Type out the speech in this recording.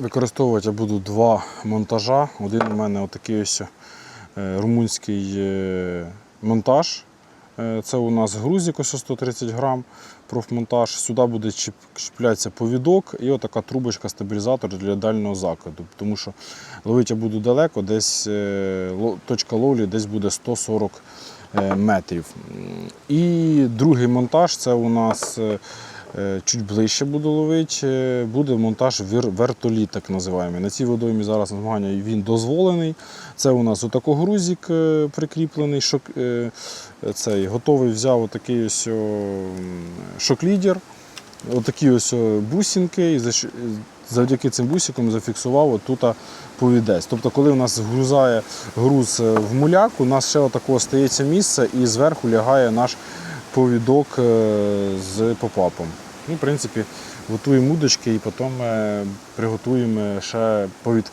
Використовувати я буду два монтажа. Один у мене отакий ось е, румунський е, монтаж. Е, Це у нас грузик ось 130 грам, профмонтаж. Сюди буде чіп- чіплятися повідок і отака трубочка стабілізатор для дальнього закиду. Тому що ловити я буду далеко, десь точка ловлі десь буде 140 е, метрів. І другий монтаж це у нас чуть ближче буду ловити. е, Буде монтаж вертоліт, так називаємо. На цій водоймі зараз змагання він дозволений. Це у нас отако грузик е, прикріплений. Шок, е, цей, готовий взяв отакий ось шок-лідер. Отакі ось бусинки, і завдяки цим бусикам зафіксував отут повідець. Тобто, коли у нас грузає груз е, в муляк, у нас ще отако стається місце і зверху лягає наш повідок е, з попапом. Ну, в принципі, готуємо удочки і потім е, приготуємо ще повідки.